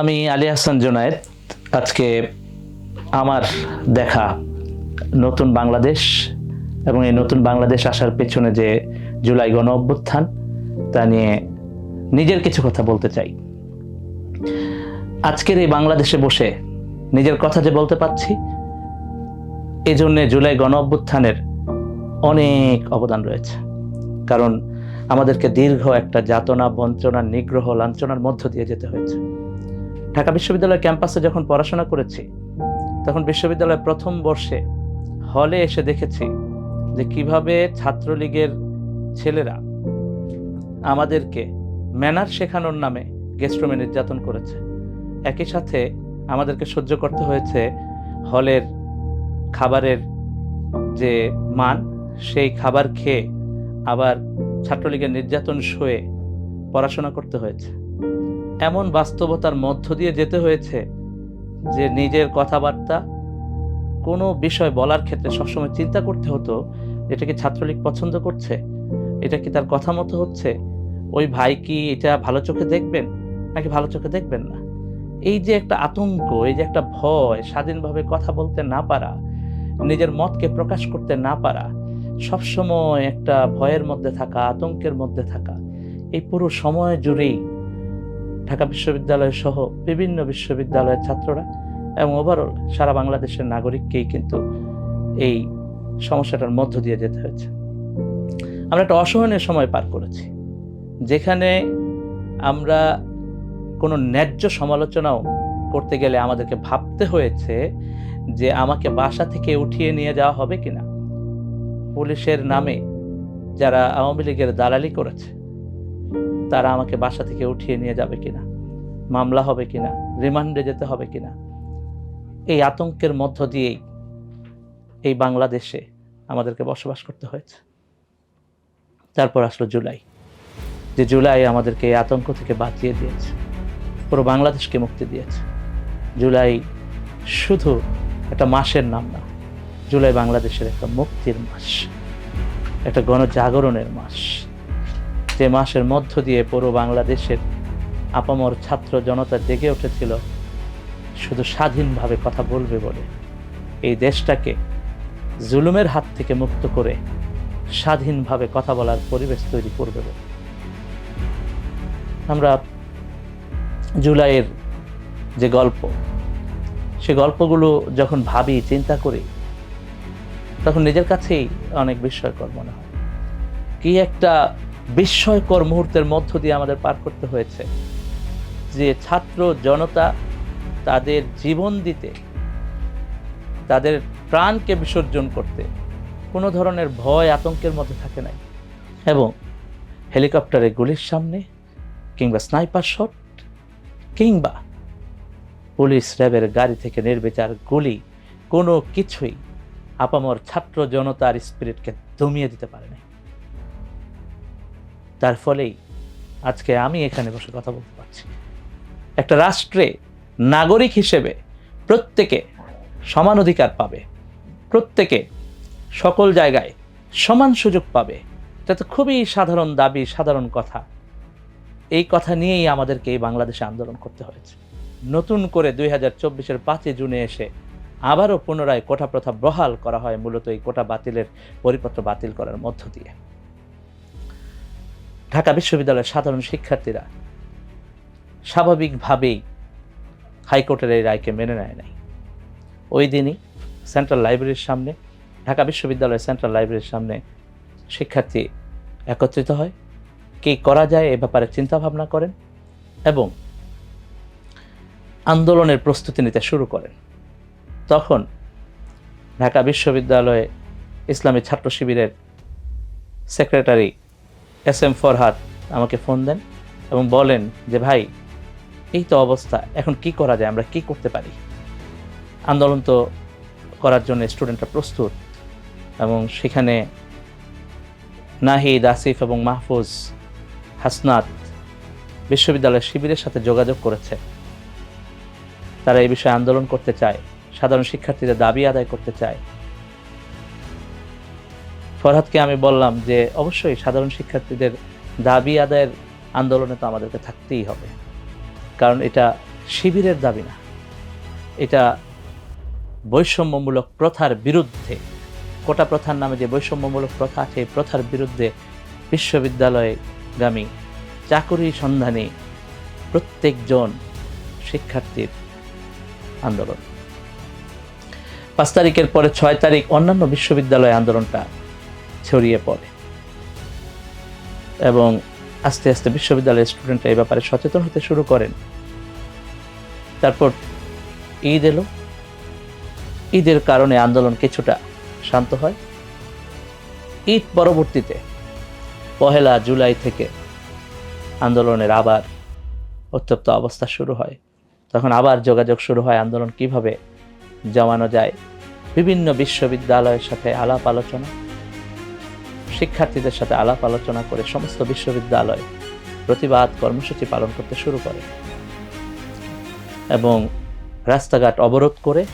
আমি আলী হাসান জোনায়েদ। আজকে আমার দেখা নতুন বাংলাদেশ এবং এই নতুন বাংলাদেশ আসার পেছনে যে জুলাই গণ অভ্যুত্থান, তা নিয়ে নিজের কিছু কথা বলতে চাই। আজকের এই বাংলাদেশে বসে নিজের কথা যে বলতে পারছি এই জন্যে জুলাই গণ অভ্যুত্থানের অনেক অবদান রয়েছে। কারণ আমাদেরকে দীর্ঘ একটা যাতনা, বঞ্চনা, নিগ্রহ, লাঞ্ছনার মধ্য দিয়ে যেতে হয়েছে। ঢাকা বিশ্ববিদ্যালয়ের ক্যাম্পাসে যখন পড়াশোনা করেছি, তখন বিশ্ববিদ্যালয়ের প্রথম বর্ষে হলে এসে দেখেছি যে কীভাবে ছাত্রলীগের ছেলেরা আমাদেরকে ম্যানার শেখানোর নামে গেস্টরুমে নির্যাতন করেছে। একই সাথে আমাদেরকে সহ্য করতে হয়েছে হলের খাবারের যে মান, সেই খাবার খেয়ে আবার ছাত্রলীগের নির্যাতন সয়ে পড়াশোনা করতে হয়েছে। এমন বাস্তবতার মধ্য দিয়ে যেতে হয়েছে যে নিজের কথাবার্তা কোনো বিষয় বলার ক্ষেত্রে সবসময় চিন্তা করতে হতো, এটা কি ছাত্রলীগ পছন্দ করছে? এটা কি তার কথা মতো হচ্ছে? ওই ভাই কি এটা ভালো চোখে দেখবেন নাকি ভালো চোখে দেখবেন না? এই যে একটা আতঙ্ক, এই যে একটা ভয়, স্বাধীনভাবে কথা বলতে না পারা, নিজের মতকে প্রকাশ করতে না পারা, সবসময় একটা ভয়ের মধ্যে থাকা, আতঙ্কের মধ্যে থাকা, এই পুরো সময় জুড়েই ঢাকা বিশ্ববিদ্যালয় সহ বিভিন্ন বিশ্ববিদ্যালয়ের ছাত্ররা এবং ওভারঅল সারা বাংলাদেশের নাগরিককেই কিন্তু এই সমস্যাটার মধ্য দিয়ে যেতে হয়েছে। আমরা একটা অসহনীয় সময় পার করেছি, যেখানে আমরা কোনো ন্যায্য সমালোচনাও করতে গেলে আমাদেরকে ভাবতে হয়েছে যে আমাকে বাসা থেকে উঠিয়ে নিয়ে যাওয়া হবে কিনা। পুলিশের নামে যারা আওয়ামী লীগের দালালি করেছে তারা আমাকে বাসা থেকে উঠিয়ে নিয়ে যাবে কিনা? মামলা হবে কিনা? রিমান্ডে যেতে হবে কিনা? এই আতঙ্কের মধ্য দিয়েই এই বাংলাদেশে আমাদেরকে বসবাস করতে হয়েছে। তারপর আসলো জুলাই। যে জুলাই আমাদেরকে এই আতঙ্ক থেকে বাঁচিয়ে দিয়েছে। পুরো বাংলাদেশকে মুক্তি দিয়েছে। জুলাই শুধু একটা মাসের নাম না, জুলাই বাংলাদেশের একটা মুক্তির মাস, একটা গণজাগরণের মাস। যে মাসের মধ্য দিয়ে পুরো বাংলাদেশের আপামর ছাত্র জনতা জেগে উঠেছিল, শুধু স্বাধীনভাবে কথা বলবে বলে। এই দেশটাকে জুলুমের হাত থেকে মুক্ত করে স্বাধীনভাবে কথা বলার পরিবেশ তৈরি করবে বলে। আমরা জুলাইয়ের যে গল্প, সে গল্পগুলো যখন ভাবি, চিন্তা করি, তখন নিজের কাছেই অনেক বিস্ময়কর মনে হয়। কি একটা বিস্ময়কর মুহূর্তের মধ্য দিয়ে আমাদের পার করতে হয়েছে। যে ছাত্র জনতা তাদের জীবন দিতে, তাদের প্রাণকে বিসর্জন করতে কোনো ধরনের ভয়, আতঙ্কের মধ্যে থাকে নাই। এবং হেলিকপ্টারে গুলির সামনে কিংবা স্নাইপার শট কিংবা পুলিশ র্যাবের গাড়ি থেকে নির্বিচার গুলি কোনো কিছুই আপামর ছাত্র জনতার স্পিরিটকে দমিয়ে দিতে পারে তার ফলেই আজকে আমি এখানে বসে কথা বলতে পারছি। একটা রাষ্ট্রে নাগরিক হিসেবে প্রত্যেকে সমান অধিকার পাবে, প্রত্যেকে সকল জায়গায় সমান সুযোগ পাবে। এটা তো খুবই সাধারণ দাবি, সাধারণ কথা। এই কথা নিয়েই আমাদেরকে এই বাংলাদেশে আন্দোলন করতে হয়েছে। নতুন করে দুই হাজার চব্বিশের পাঁচই জুনে এসে আবারও পুনরায় কোটা প্রথা বহাল করা হয় মূলত এই কোটা বাতিলের পরিপত্র বাতিল করার মধ্য দিয়ে। ঢাকা বিশ্ববিদ্যালয়ের সাধারণ শিক্ষার্থীরা স্বাভাবিকভাবেই হাইকোর্টের এই রায়কে মেনে নেয় নাই। ওই দিনই সেন্ট্রাল লাইব্রেরির সামনে, ঢাকা বিশ্ববিদ্যালয়ের সেন্ট্রাল লাইব্রেরির সামনে শিক্ষার্থী একত্রিত হয়, কী করা যায় এ ব্যাপারে চিন্তাভাবনা করেন এবং আন্দোলনের প্রস্তুতি নিতে শুরু করেন। তখন ঢাকা বিশ্ববিদ্যালয়ে ইসলামী ছাত্র শিবিরের সেক্রেটারি এস এম ফরহাদ আমাকে ফোন দেন এবং বলেন যে, ভাই, এই তো অবস্থা, এখন কি করা যায়? আমরা কি করতে পারি? আন্দোলন তো করার জন্য স্টুডেন্টরা প্রস্তুত এবং সেখানে নাহিদ, আসিফ এবং মাহফুজ হাসনাত বিশ্ববিদ্যালয়ের শিবিরের সাথে যোগাযোগ করেছে। তারা এই বিষয়ে আন্দোলন করতে চায়, সাধারণ শিক্ষার্থীদের দাবি আদায় করতে চায়। ফরহাদকে আমি বললাম যে, অবশ্যই সাধারণ শিক্ষার্থীদের দাবি আদায়ের আন্দোলনে তো আমাদেরকে থাকতেই হবে। কারণ এটা শিবিরের দাবি না। এটা বৈষম্যমূলক প্রথার বিরুদ্ধে, কোটা প্রথার নামে যে বৈষম্যমূলক প্রথা আছে, এই প্রথার বিরুদ্ধে বিশ্ববিদ্যালয়গামী চাকুরি সন্ধানী প্রত্যেকজন শিক্ষার্থীর আন্দোলন। পাঁচ তারিখের পরে ছয় তারিখ অন্যান্য বিশ্ববিদ্যালয় আন্দোলনটা ছড়িয়ে পড়ে। এবং আস্তে আস্তে বিশ্ববিদ্যালয়ের স্টুডেন্টরা এই ব্যাপারে সচেতন হতে শুরু করেন। তারপর ঈদ এলো। ঈদের কারণে আন্দোলন কিছুটা শান্ত হয়। ঈদ পরবর্তীতে পহেলা জুলাই থেকে আন্দোলনের আবার উত্তপ্ত অবস্থা শুরু হয়। তখন আবার যোগাযোগ শুরু হয় আন্দোলন কীভাবে জমানো যায়। বিভিন্ন বিশ্ববিদ্যালয়ের সাথে আলাপ আলোচনা। শিক্ষার্থীদের সাথে আলাপ আলোচনা করে সমস্ত বিশ্ববিদ্যালয় প্রতিবাদ কর্মসূচি পালন করতে শুরু করে এবং রাস্তাঘাট অবরোধ করে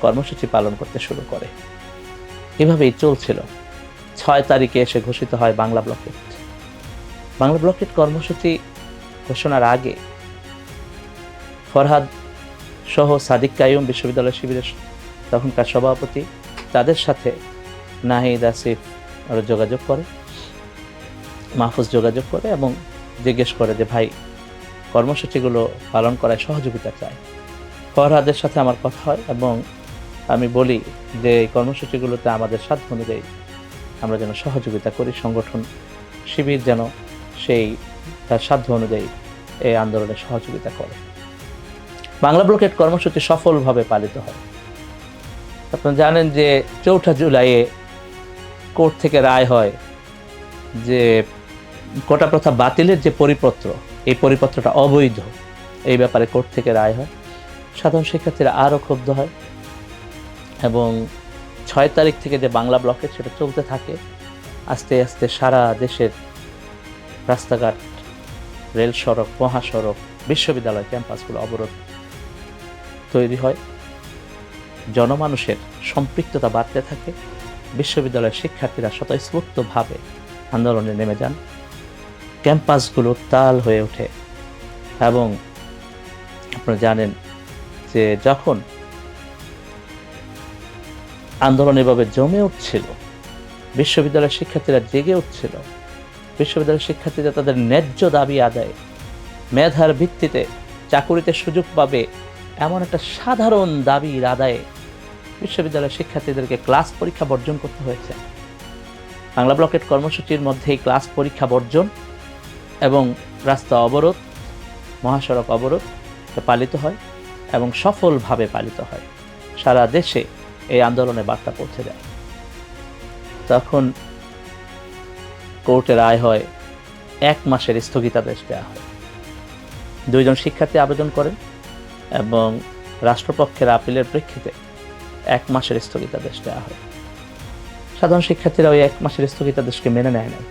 কর্মসূচি পালন করতে শুরু করে। এভাবেই চলছিল। ছয় তারিখে এসে ঘোষিত হয় বাংলা ব্লকেট বাংলা ব্লকেট কর্মসূচি ঘোষণার আগে ফরহাদ সহ সাদিক কায়ুম বিশ্ববিদ্যালয় শিবিরের তখনকার সভাপতি, তাদের সাথে নাহিদ আসিফ ওরা যোগাযোগ করে। মাহফুজ যোগাযোগ করে এবং জিজ্ঞেস করে যে, ভাই, কর্মসূচিগুলো পালন করায় সহযোগিতা চায় ফরহাদের সাথে আমার কথা হয় এবং আমি বলি যে, এই কর্মসূচিগুলোতে আমাদের সাধ্য অনুযায়ী আমরা যেন সহযোগিতা করি, সংগঠন, শিবির যেন সেই, তার সাধ্য অনুযায়ী এই আন্দোলনে সহযোগিতা করে। বাংলা ব্লকেট কর্মসূচি সফলভাবে পালিত হয়। আপনারা জানেন যে, চৌঠা জুলাইয়ে কোর্ট থেকে রায় হয় যে কোটা প্রথা বাতিলের যে পরিপত্র, এই পরিপত্রটা অবৈধ, এই ব্যাপারে কোর্ট থেকে রায় হয়। সাধারণ শিক্ষার্থীরা আরও ক্ষুব্ধ হয় এবং ছয় তারিখ থেকে যে বাংলা ব্লকেট সেটা চলতে থাকে, আস্তে আস্তে সারা দেশের রাস্তাঘাট, রেল সড়ক, মহাসড়ক, বিশ্ববিদ্যালয় ক্যাম্পাসগুলো অবরোধ তৈরি হয়। জনমানুষের সম্পৃক্ততা বাড়তে থাকে। বিশ্ববিদ্যালয়ের শিক্ষার্থীরা স্বতঃস্ফূর্তভাবে আন্দোলনে নেমে যান। ক্যাম্পাসগুলো তাল হয়ে ওঠে এবং আপনারা জানেন যে যখন আন্দোলন এভাবে জমে উঠছিল, বিশ্ববিদ্যালয়ের শিক্ষার্থীরা জেগে উঠছিল। বিশ্ববিদ্যালয়ের শিক্ষার্থীরা তাদের ন্যায্য দাবি আদায় মেধার ভিত্তিতে চাকুরিতে সুযোগ পাবে এমন একটা সাধারণ দাবির আদায়ে বিশ্ববিদ্যালয়ের শিক্ষার্থীদেরকে ক্লাস পরীক্ষা বর্জন করতে হয়েছে। বাংলা ব্লকেট কর্মসূচির মধ্যেই ক্লাস পরীক্ষা বর্জন এবং রাস্তা অবরোধ, মহাসড়ক অবরোধ পালিত হয় এবং সফলভাবে পালিত হয়। সারা দেশে এই আন্দোলনে বার্তা পৌঁছে যায় তখন কোর্টের আয় হয়, এক মাসের স্থগিতাদেশ দেওয়া হয়। দুইজন শিক্ষার্থী আবেদন করেন এবং রাষ্ট্রপক্ষের আপিলের প্রেক্ষিতে এক মাসের স্থগিতাদেশ দেওয়া হয়। সাধারণ শিক্ষার্থীরা ওই এক মাসের স্থগিতাদেশকে মেনে নেয় নাই।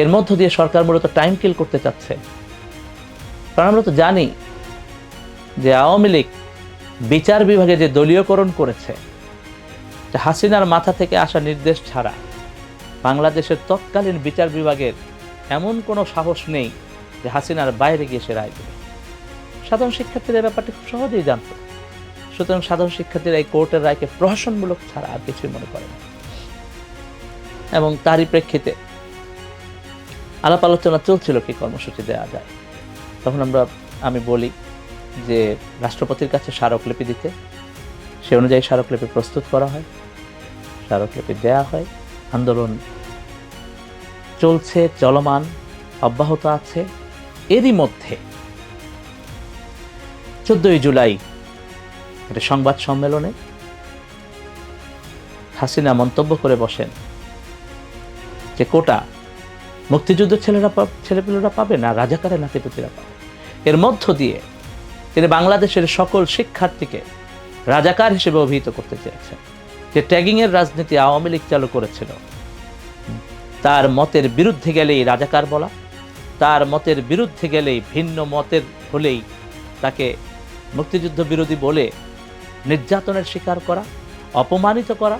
এর মধ্য দিয়ে সরকার মূলত টাইম কিল করতে চাচ্ছে। কারণ আমরা তো জানি যে আওয়ামী লীগ বিচার বিভাগে যে দলীয়করণ করেছে হাসিনার মাথা থেকে আসা নির্দেশ ছাড়া বাংলাদেশের তৎকালীন বিচার বিভাগের এমন কোনো সাহস নেই যে হাসিনার বাইরে গিয়ে সে রায় দেবে। সাধারণ শিক্ষার্থীরা ব্যাপারটি খুব সহজেই জানত। সুতরাং সাধারণ শিক্ষার্থীরা এই কোর্টের রায়কে প্রহসনমূলক ছাড়া আর কিছুই মনে করে এবং তারই প্রেক্ষিতে আলাপ আলোচনা চলছিল কি কর্মসূচি দেওয়া যায়। তখন আমরা, আমি বলি যে রাষ্ট্রপতির কাছে স্মারকলিপি দিতে। সে অনুযায়ী স্মারকলিপি প্রস্তুত করা হয়। স্মারকলিপি দেয়া হয়। আন্দোলন চলছে, চলমান, অব্যাহত আছে। এরই মধ্যে চোদ্দই জুলাই একটা সংবাদ সম্মেলনে হাসিনা মন্তব্য করে বসেন যে কোটা মুক্তিযুদ্ধ ছেলেরা ছেলেপেলেরা পাবে না, রাজাকারের নাতিপুতিরা পাবে। এর মধ্য দিয়ে তিনি বাংলাদেশের সকল শিক্ষার্থীকে রাজাকার হিসেবে অভিহিত করতে চেয়েছেন। যে ট্যাগিংয়ের রাজনীতি আওয়ামী লীগ চালু করেছিল, তার মতের বিরুদ্ধে গেলেই রাজাকার বলা, তার মতের বিরুদ্ধে গেলেই ভিন্ন মতের হলেই তাকে মুক্তিযুদ্ধ বিরোধী বলে নির্যাতনের শিকার করা, অপমানিত করা,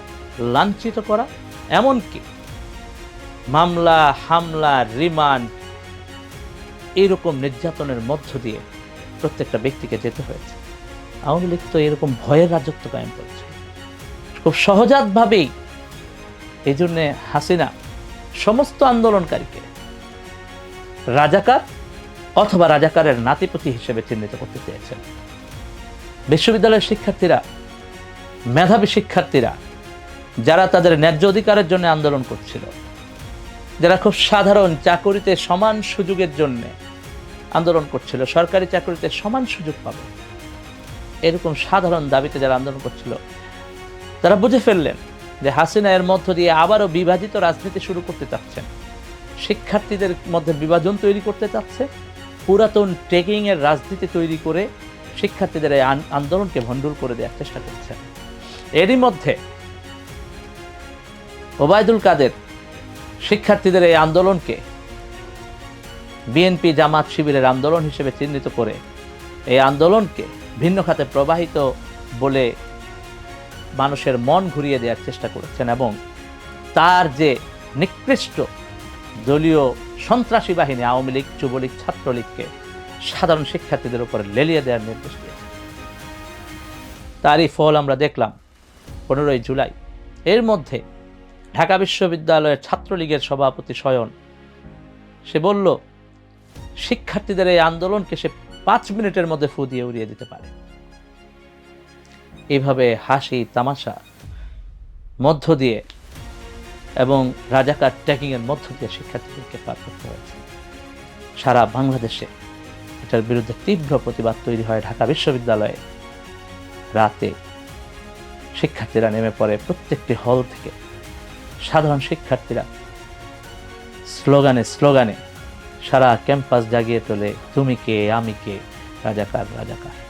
লাঞ্ছিত করা, এমনকি মামলা, হামলা, রিমান্ড এইরকম নির্যাতনের মধ্য দিয়ে প্রত্যেকটা ব্যক্তিকে যেতে হয়েছে। আওয়ামী লীগ তো এরকম ভয়ের রাজত্ব কায়েম করেছে। খুব সহজাতভাবেই এই জন্যে হাসিনা সমস্ত আন্দোলনকারীকে রাজাকার অথবা রাজাকারের নাতিপতি হিসেবে চিহ্নিত করতে চেয়েছেন। বিশ্ববিদ্যালয়ের শিক্ষার্থীরা, মেধাবী শিক্ষার্থীরা, যারা তাদের ন্যায্য অধিকারের জন্য আন্দোলন করছিল, যারা খুব সাধারণ চাকরিতে সমান সুযোগের জন্য আন্দোলন করছিল, সরকারি চাকরিতে সমান সুযোগ পাবে, এরকম সাধারণ দাবিতে যারা আন্দোলন করছিল, তারা বুঝে ফেললেন যে হাসিনা এর মধ্য দিয়ে আবারও বিভাজিত রাজনীতি শুরু করতে চাচ্ছেন। শিক্ষার্থীদের মধ্যে বিভাজন তৈরি করতে চাচ্ছে, পুরাতন ট্রেকিংয়ের রাজনীতি তৈরি করে শিক্ষার্থীদের এই আন- আন্দোলনকে ভণ্ডুল করে দেওয়ার চেষ্টা করছেন। এরই মধ্যে ওবায়দুল কাদের শিক্ষার্থীদের এই আন্দোলনকে বিএনপি জামাত শিবিরের আন্দোলন হিসেবে চিহ্নিত করে এই আন্দোলনকে ভিন্ন খাতে প্রবাহিত বলে মানুষের মন ঘুরিয়ে দেওয়ার চেষ্টা করেছেন এবং তার যে নিকৃষ্ট দলীয় সন্ত্রাসী বাহিনী, আওয়ামী লীগ, যুবলীগ, ছাত্রলীগকে সাধারণ শিক্ষার্থীদের উপরে লেলিয়ে দেওয়ার নির্দেশ দিয়েছে তারই ফল আমরা দেখলাম পনেরোই জুলাই। এর মধ্যে ঢাকা বিশ্ববিদ্যালয়ের ছাত্রলীগের সভাপতি স্বয়ন, সে বলল, শিক্ষার্থীদের এই আন্দোলনকে সে পাঁচ মিনিটের মধ্যে ফু দিয়ে উড়িয়ে দিতে পারে। এভাবে হাসি, তামাশা মধ্য দিয়ে এবং রাজাকার ট্যাকিংয়ের মধ্য দিয়ে শিক্ষার্থীদেরকে পার করতে হয়েছে। সারা বাংলাদেশে এটার বিরুদ্ধে তীব্র প্রতিবাদ তৈরি হয় ঢাকা বিশ্ববিদ্যালয়ে। রাতে শিক্ষার্থীরা নেমে পড়ে প্রত্যেকটি হল থেকে। সাধারণ শিক্ষার্থীরা স্লোগানে স্লোগানে সারা ক্যাম্পাস জাগিয়ে তোলে, তুমি কে? আমি কে? রাজাকার রাজাকার।